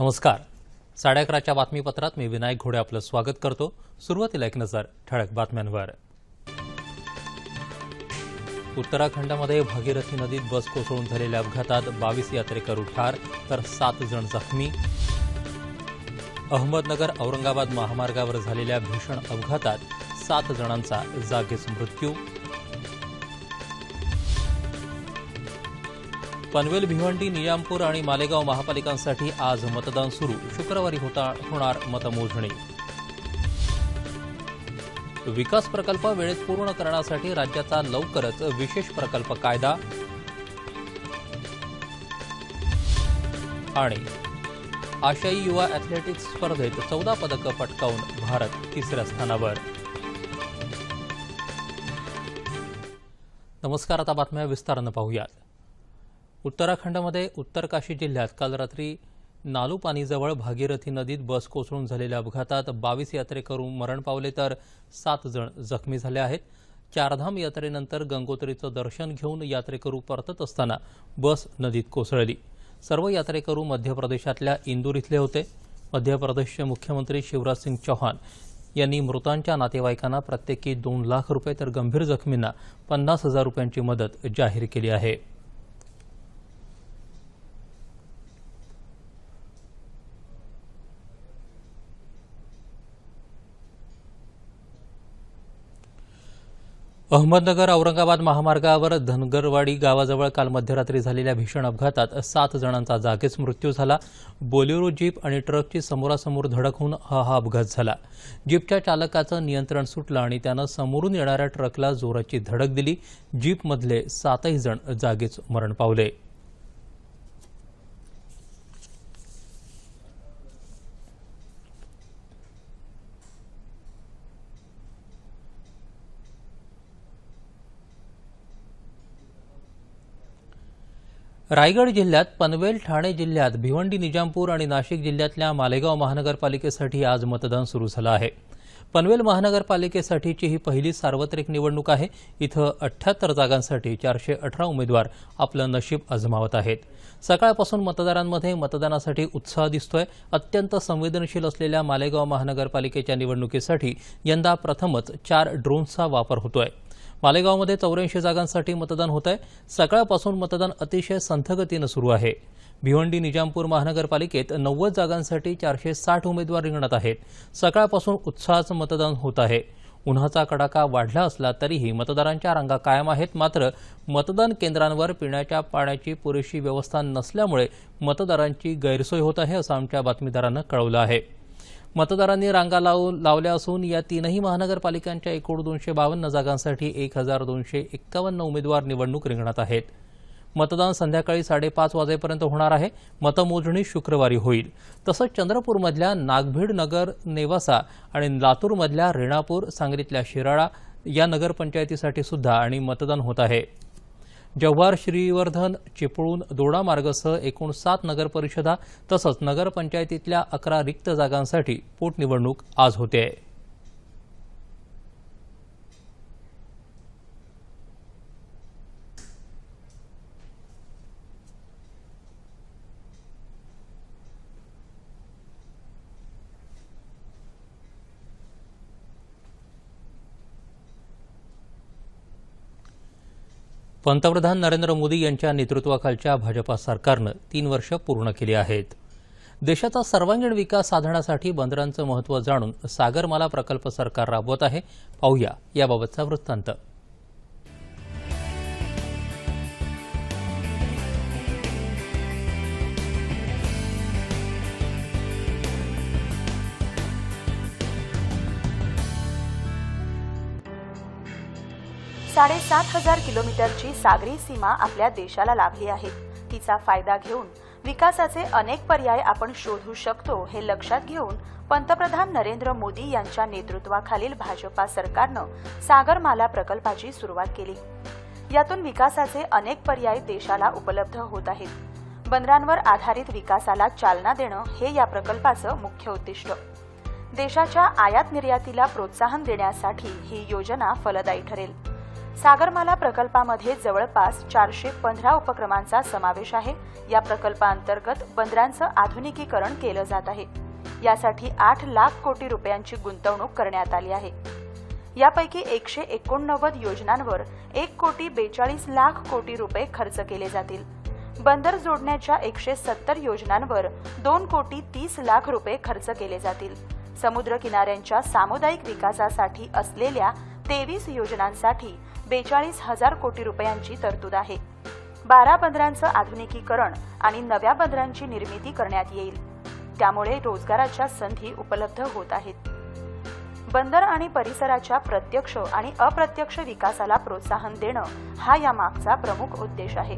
नमस्कार. साडे अकराच्या बातमीपत्रात मी विनायक घोडे आपलं स्वागत करतो. सुरुवातीला एक नजर ठळक बातम्यांवर. उत्तराखंडमध्ये भागीरथी नदीत बस कोसळून झालेल्या अपघातात बावीस यात्रेकरू ठार तर सात जण जखमी. अहमदनगर औरंगाबाद महामार्गावर झालेल्या भीषण अपघातात सात जणांचा जागीच मृत्यू. पनवेल भिवंडी निजामपूर आणि मालेगाव महापालिकांसाठी आज मतदान सुरू. शुक्रवारी होता होणार मतमोजणी. विकास प्रकल्प वेळेत पूर्ण करण्यासाठी राज्याचा लवकरच विशेष प्रकल्प कायदा. आणि आशियाई युवा अॅथलेटिक्स स्पर्धेत चौदा पदकं पटकावून भारत तिसऱ्या स्थानावर. नमस्कार आता बातम्या विस्तारानं पाहूयात. उत्तराखंडमध्ये उत्तर काशी जिल्ह्यात काल रात्री नालूपानीजवळ भागीरथी नदीत बस कोसळून झालेल्या अपघातात बावीस यात्रेकरू मरण पावले तर सात जण जखमी झाले आहेत. चारधाम यात्रेनंतर गंगोत्रीचं दर्शन घेऊन यात्रेकरू परतत असताना बस नदीत कोसळली. सर्व यात्रेकरू मध्य प्रदेशातल्या इंदूर इथले होते. मध्य प्रदेशचे मुख्यमंत्री शिवराज सिंग चौहान यांनी मृतांच्या नातेवाईकांना प्रत्येकी दोन लाख रुपये तर गंभीर जखमींना पन्नास हजार रुपयांची मदत जाहीर केली आहे. अहमदनगर औरंगाबाद महामार्गावर धनगरवाडी गावाजवळ काल मध्यरात्री झालेल्या भीषण अपघातात सात जणांचा जागीच मृत्यू झाला. बोलेरो जीप आणि ट्रकची समोरासमोर धडक होऊन हा हा अपघात झाला. जीपच्या चालकाचं नियंत्रण सुटलं आणि त्यानं समोरून येणाऱ्या ट्रकला जोराची धडक दिली. जीपमधले सातही जण जागीच मरण पावले. रायगड जिल्ह्यात पनवेल ठाणे जिल्ह्यात भिवंडी निजामपूर आणि नाशिक जिल्ह्यातल्या मालेगाव महानगरपालिकेसाठी आज मतदान सुरू झालं आहे. पनवेल महानगरपालिकेसाठीची ही पहिली सार्वत्रिक निवडणूक आहे. इथं अठ्ठ्याहत्तर जागांसाठी चारशे अठरा उमेदवार आपलं नशीब अजमावत आहेत. सकाळपासून मतदारांमध्ये मतदानासाठी उत्साह दिसतोय. अत्यंत संवेदनशील असलेल्या मालेगाव महानगरपालिकेच्या निवडणुकीसाठी यंदा प्रथमच चार ड्रोन्सचा वापर होतोय. मालेगावमध्ये चौऱ्याऐंशी जागांसाठी मतदान होत आहे. सकाळपासून मतदान अतिशय संथगतीनं सुरू आहे. भिवंडी निजामपूर महानगरपालिकेत नव्वद जागांसाठी चारशे साठ उमेदवार रिंगणात आहेत. सकाळपासून उत्साहाचं मतदान होत आहे. उन्हाचा कडाका वाढला असला तरीही मतदारांच्या रांगा कायम आहेत. मात्र मतदान केंद्रांवर पिण्याच्या पाण्याची पुरेशी व्यवस्था नसल्यामुळे मतदारांची गैरसोय होत आहे असं आमच्या बातमीदारानं कळवलं आहे. मतदारांनी रांगा लावू लावल्या असून या तीनही महानगरपालिकांच्या एकूण दोनशे बावन्न जागांसाठी एक हजार दोनशे एक्कावन्न उमेदवार निवडणूक रिंगणात आहेत. मतदान संध्याकाळी साडेपाच वाजेपर्यंत होणार आहे. मतमोजणी शुक्रवारी होईल. तसंच चंद्रपूरमधल्या नागभीड नगर नेवासा आणि लातूरमधल्या रेणापूर सांगलीतल्या शिराळा या नगरपंचायतीसाठी सुद्धा आणि मतदान होत आहे. जव्हार श्रीवर्धन चिपळूण दोडा मार्गसह एकूण सात नगरपरिषदा तसंच नगरपंचायतीतल्या अकरा रिक्त जागांसाठी पोटनिवडणूक आज होते. आहे पंतप्रधान नरेंद्र मोदी यांच्या नेतृत्वाखालच्या भाजपा सरकारनं तीन वर्ष पूर्ण केली आहेत. देशाचा सर्वांगीण विकास साधण्यासाठी बंदरांचं महत्त्व जाणून सागरमाला प्रकल्प सरकार राबवत आहे. पाहूया याबाबतचा वृत्तांत. साडेसात हजार किलोमीटरची सागरी सीमा आपल्या देशाला लाभली आहे. तिचा फायदा घेऊन विकासाचे अनेक पर्याय आपण शोधू शकतो हे लक्षात घेऊन पंतप्रधान नरेंद्र मोदी यांच्या नेतृत्वाखालील भाजपा सरकारनं सागरमाला प्रकल्पाची सुरुवात केली. यातून विकासाचे अनेक पर्याय देशाला उपलब्ध होत आहेत. बंदरांवर आधारित विकासाला चालना देणं हे या प्रकल्पाचं मुख्य उद्दिष्ट. देशाच्या आयात निर्यातीला प्रोत्साहन देण्यासाठी ही योजना फलदायी ठरेल. सागरमाला प्रकल्पामध्ये जवळपास चारशे पंधरा उपक्रमांचा समावेश आहे. या प्रकल्पाअंतर्गत बंदरांचं आधुनिकीकरण केलं जात आहे. यासाठी आठ लाख कोटी रुपयांची गुंतवणूक करण्यात आली आहे. यापैकी एकशे एकोणनव्वद योजनांवर एक कोटी बेचाळीस लाख कोटी रुपये खर्च केले जातील. बंदर जोडण्याच्या एकशे सत्तर योजनांवर दोन कोटी तीस लाख रुपये खर्च केले जातील. समुद्र किनाऱ्यांच्या सामुदायिक विकासासाठी असलेल्या तेवीस योजनांसाठी बेचाळीस हजार कोटी रुपयांची तरतूद आहे. बारा बंदरांचं आधुनिकीकरण आणि नव्या बंदरांची निर्मिती करण्यात येईल. त्यामुळे रोजगाराच्या संधी उपलब्ध होत आहेत. बंदर आणि परिसराच्या प्रत्यक्ष आणि अप्रत्यक्ष विकासाला प्रोत्साहन देणं हा यामागचा प्रमुख उद्देश आहे.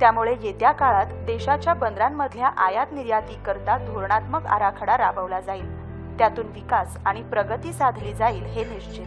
त्यामुळे येत्या काळात देशाच्या बंदरांमधल्या आयात निर्यातीकरता धोरणात्मक आराखडा राबवला जाईल. त्यातून विकास आणि प्रगती साधली जाईल हे निश्चित.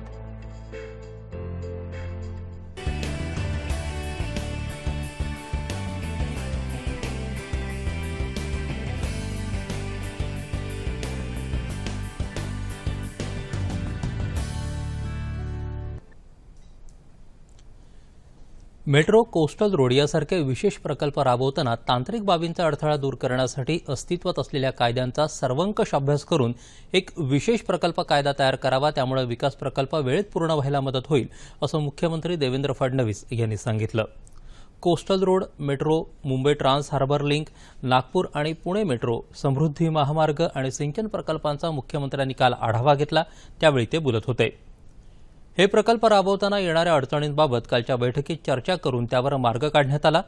मेट्रो कोस्टल रोड यासारखे विशेष प्रकल्प राबवताना तांत्रिक बाबींचा अडथळा दूर करण्यासाठी अस्तित्वात असलेल्या कायद्यांचा सर्वंकष अभ्यास करून एक विशेष प्रकल्प कायदा तयार करावा त्यामुळे विकास प्रकल्प वेळेत पूर्ण व्हायला मदत होईल असं मुख्यमंत्री देवेंद्र फडणवीस यांनी सांगितलं. Coastal road metro Mumbai trans harbour link Nagpur आणि पुणे मेट्रो समृद्धी महामार्ग आणि सिंचन प्रकल्पांचा मुख्यमंत्र्यांनी काल आढावा घेतला त्यावेळी ते बोलत होते. हे प्रकल्प राबवताना येणाऱ्या अडचणींबाबत कालच्या बैठकीत चर्चा करून त्यावर मार्ग काढण्यात आला.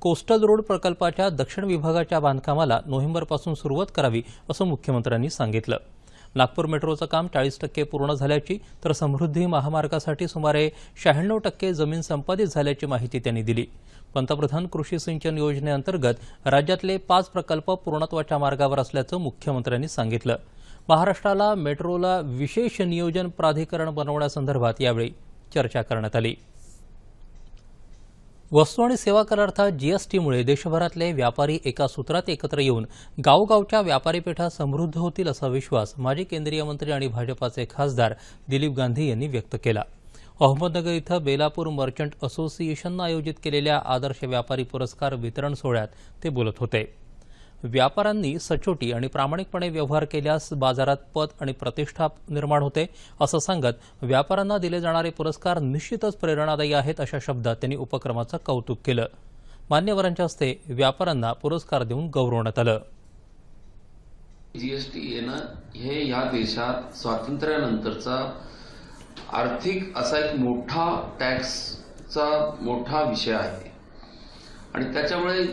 कोस्टल रोड प्रकल्पाच्या दक्षिण विभागाच्या बांधकामाला नोव्हेंबरपासून सुरुवात करावी असं मुख्यमंत्र्यांनी सांगितलं. नागपूर मेट्रोचं काम चाळीस टक्के पूर्ण झाल्याची तर समृद्धी महामार्गासाठी सुमारे शहाण्णव टक्के जमीन संपादित झाल्याची माहिती त्यांनी दिली. पंतप्रधान कृषी सिंचन योजनेअंतर्गत राज्यातले पाच प्रकल्प पूर्णत्वाच्या मार्गावर असल्याचं मुख्यमंत्र्यांनी सांगितलं. महाराष्ट्राला मेट्रोला विशेष नियोजन प्राधिकरण बनवण्यासंदर्भात यावेळी चर्चा करण्यात आली. वस्तू आणि सेवा कर अर्थात जीएसटीमुळे देशभरातले व्यापारी एका सूत्रात एकत्र येऊन गावगावच्या व्यापारी पेठा समृद्ध होतील असा विश्वास माजी केंद्रीय मंत्री आणि भाजपाचे खासदार दिलीप गांधी यांनी व्यक्त केला. अहमदनगर इथं बेलापूर मर्चंट असोसिएशननं आयोजित केलेल्या आदर्श व्यापारी पुरस्कार वितरण सोहळ्यात ते बोलत होते. व्यापाऱ्यांनी सचोटी आणि प्रामाणिकपणे व्यवहार केल्यास बाजारात पत आणि प्रतिष्ठा निर्माण होते असं सांगत व्यापाऱ्यांना दिले जाणारे पुरस्कार निश्चितच प्रेरणादायी आहेत अशा शब्दात त्यांनी उपक्रमाचं कौतुक केलं. मान्यवरांच्या हस्ते व्यापाऱ्यांना पुरस्कार देऊन गौरवण्यात आलं. जीएसटी येणं हे या देशात स्वातंत्र्यानंतरचा आर्थिक असा एक मोठा टॅक्सचा मोठा विषय आहे. आणि त्याच्यामुळे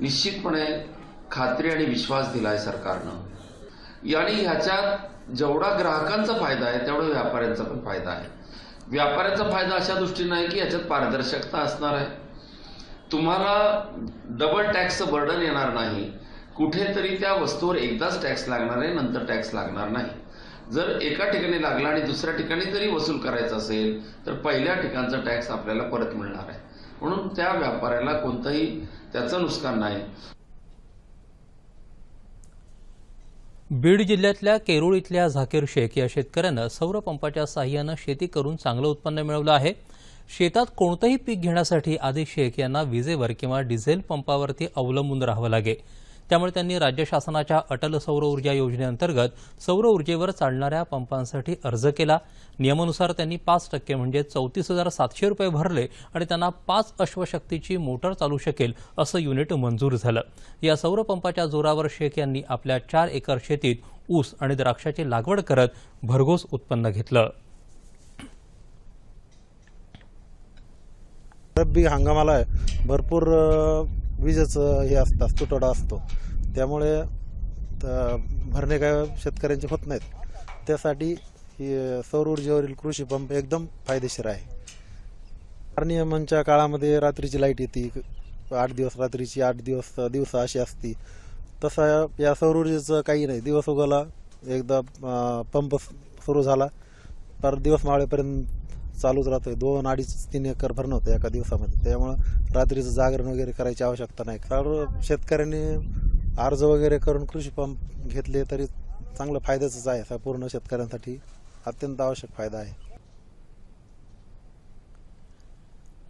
निश्चितपणे खात्री आणि विश्वास दिलाय सरकारनं. आणि ह्याच्यात जेवढा ग्राहकांचा फायदा आहे तेवढा व्यापाऱ्यांचा पण फायदा आहे. व्यापाऱ्यांचा फायदा अशा दृष्टीने आहे की याच्यात पारदर्शकता असणार आहे. तुम्हाला डबल टॅक्सचं बर्डन येणार नाही. कुठेतरी त्या वस्तूवर एकदाच टॅक्स लागणार आहे नंतर टॅक्स लागणार नाही. जर एका ठिकाणी लागला आणि दुसऱ्या ठिकाणी जरी वसूल करायचं असेल तर पहिल्या ठिकाणचा टॅक्स आपल्याला परत मिळणार आहे. म्हणून त्या व्यापाऱ्याला कोणतंही त्याचं नुकसान नाही. बीड जिल्ह्यातल्या केरूळ इथल्या झाकीर शेख या शेतकऱ्यानं सौर पंपाच्या साह्यानं शेती करून चांगलं उत्पन्न मिळवलं आहे. शेतात कोणतंही पीक घेण्यासाठी आधी शेख यांना विजेवर किंवा डिझेल पंपावरती अवलंबून राहावं लागे त्यामुळे त्यांनी राज्य शासनाच्या अटल सौर ऊर्जा योजनेअंतर्गत सौर ऊर्जेवर चालणाऱ्या पंपांसाठी अर्ज केला. नियमानुसार त्यांनी पाच टक्के म्हणजे चौतीस हजार सातशे रुपये भरले आणि त्यांना पाच अश्वशक्तीची मोटर चालू शकेल असं युनिट मंजूर झालं. या सौर पंपाच्या जोरावर शेख यांनी आपल्या चार एकर शेतीत ऊस आणि द्राक्षाची लागवड करत भरघोस उत्पन्न घेतलं. रब्बी हंगामाला भरपूर विजेचं हे असतात तुटवडा असतो. त्यामुळे भरणे काय शेतकऱ्यांचे होत नाहीत. त्यासाठी ही सौर ऊर्जेवरील कृषी पंप एकदम फायदेशीर आहे. नियमांच्या काळामध्ये रात्रीची लाइट येते आठ दिवस रात्रीची आठ दिवस दिवसा अशी असती. तसा या सौर ऊर्जेचं काही नाही. दिवस उगवला एकदा पंप सुरू झाला. पर दिवस मावळेपर्यंत चालूच राहतं. दोन अडीच तीन एकर भरणं होतं एका दिवसामध्ये. त्यामुळं रात्रीचं जागरण वगैरे करायची आवश्यकता नाही. कारण शेतकऱ्यांनी अर्ज वगैरे करून कृषी पंप घेतले तरी चांगलं फायद्याचंच आहे. पूर्ण शेतकऱ्यांसाठी अत्यंत आवश्यक फायदा आहे.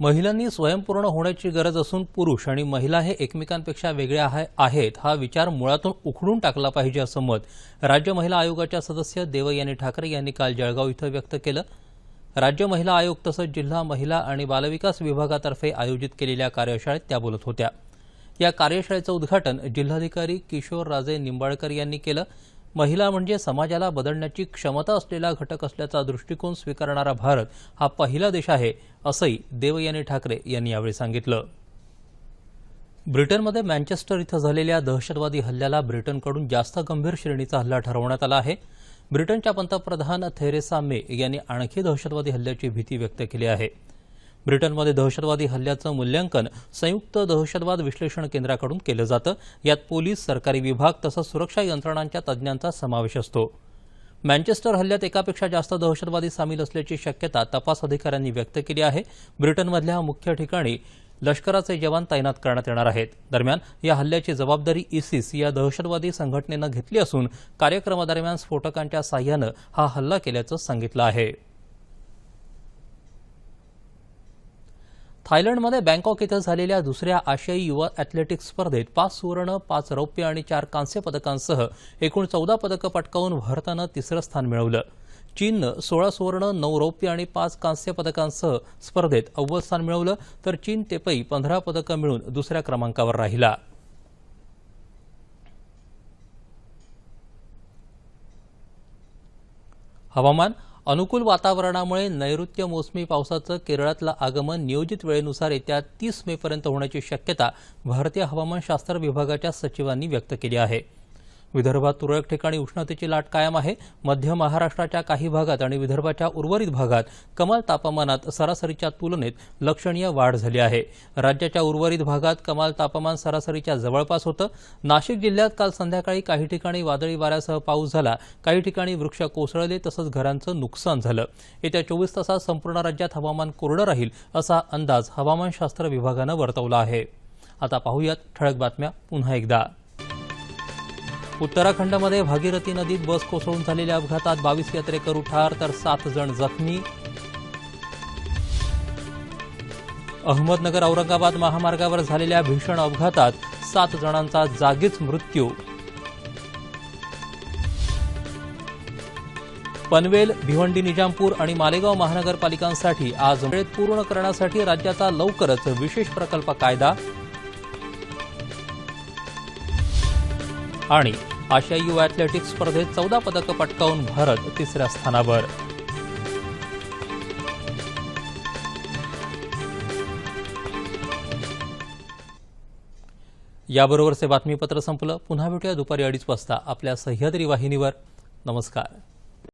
महिलांनी स्वयंपूर्ण होण्याची गरज असून पुरुष आणि महिला हे एकमेकांपेक्षा वेगळ्या आहेत हा विचार मुळातून उखडून टाकला पाहिजे असं मत राज्य महिला आयोगाच्या सदस्य देवयानी ठाकरे यांनी काल जळगाव इथं व्यक्त केलं. राज्य महिला आयोग तसंच जिल्हा महिला आणि बालविकास विभागातर्फे आयोजित केलेल्या कार्यशाळेत त्या बोलत होत्या. या कार्यशाळेचं उद्घाटन जिल्हाधिकारी किशोर राजे निंबाळकर यांनी केलं. महिला म्हणजे समाजाला बदलण्याची क्षमता असलेला घटक असल्याचा दृष्टिकोन स्वीकारणारा भारत हा पहिला देश आहे असंही देवयानी ठाकरे यांनी यावेळी सांगितलं. ब्रिटनमध्ये मँचेस्टर इथं झालेल्या दहशतवादी हल्ल्याला ब्रिटनकडून जास्त गंभीर श्रेणीचा हल्ला ठरवण्यात आला आहे. ब्रिटनच्या पंतप्रधान थेरेसा मे यांनी आणखी दहशतवादी हल्ल्याची भीती व्यक्त केली आहे. ब्रिटनमध्ये दहशतवादी हल्ल्याचं मूल्यांकन संयुक्त दहशतवाद विश्लेषण केंद्राकडून केलं जातं. यात पोलीस सरकारी विभाग तसंच सुरक्षा यंत्रणांच्या तज्ज्ञांचा समावेश असतो. मँचेस्टर हल्ल्यात एकापेक्षा जास्त दहशतवादी सामील असल्याची शक्यता तपास अधिकाऱ्यांनी व्यक्त केली आहे. ब्रिटनमधल्या मुख्य ठिकाणी लष्कराचे जवान तैनात करण्यात येणार आहेत. दरम्यान या हल्ल्याची जबाबदारी इसिस या दहशतवादी संघटनेनं घेतली असून कार्यक्रमादरम्यान स्फोटकांच्या साह्यानं हा हल्ला केल्याचं सांगितलं आहे. थायलंडमध्ये बँकॉक इथं झालेल्या दुसऱ्या आशियाई युवा अॅथलेटिक्स स्पर्धेत पाच सुवर्ण पाच रौप्य आणि चार कांस्य पदकांसह एकूण चौदा पदकं पटकावून भारतानं तिसरं स्थान मिळवलं. चीननं सोळा सुवर्ण नऊ रौप्य आणि पाच कांस्य पदकांसह स्पर्धेत अव्वल स्थान मिळवलं तर चीन तेपई पंधरा पदकं मिळून दुसऱ्या क्रमांकावर राहिला. हवामान अनुकूल वातावरणामुळे नैऋत्य मोसमी पावसाचं केरळातलं आगमन नियोजित वेळेनुसार येत्या तीस मेपर्यंत होण्याची शक्यता भारतीय हवामानशास्त्र विभागाच्या सचिवांनी व्यक्त केली आहे. विदर्भात तुरळक ठिकाणी उष्णतेची लाट कायम आहे. मध्य महाराष्ट्राच्या काही भागात आणि विदर्भाच्या उर्वरित भागात कमाल तापमानात सरासरीच्या तुलनेत लक्षणीय वाढ झाली आहे. राज्याच्या उर्वरित भागात कमाल तापमान सरासरीच्या जवळपास होतं. नाशिक जिल्ह्यात काल संध्याकाळी काही ठिकाणी वादळी वाऱ्यासह पाऊस झाला. काही ठिकाणी वृक्ष कोसळले तसंच घरांचं नुकसान झालं. येत्या चोवीस तासात संपूर्ण राज्यात हवामान कोरडं राहील असा अंदाज हवामानशास्त्र विभागानं वर्तवला आहे. आता पाहूयात ठळक बातम्या पुन्हा एकदा. उत्तराखंडमध्ये भागीरथी नदीत बस कोसळून झालेल्या अपघातात बावीस यात्रेकरू ठार तर सात जण जखमी. अहमदनगर औरंगाबाद महामार्गावर झालेल्या भीषण अपघातात सात जणांचा जागीच मृत्यू. पनवेल भिवंडी निजामपूर आणि मालेगाव महानगरपालिकांसाठी आज वेळेत पूर्ण करण्यासाठी राज्याचा लवकरच विशेष प्रकल्प कायदा आणि आशियाई युवा ॲथलेटिक्स स्पर्धेत चौदा पदकं पटकावून भारत तिसऱ्या स्थानावर. याबरोबरचे बातमीपत्र संपलं. पुन्हा भेटूया दुपारी अडीच वाजता आपल्या सह्याद्री वाहिनीवर. नमस्कार.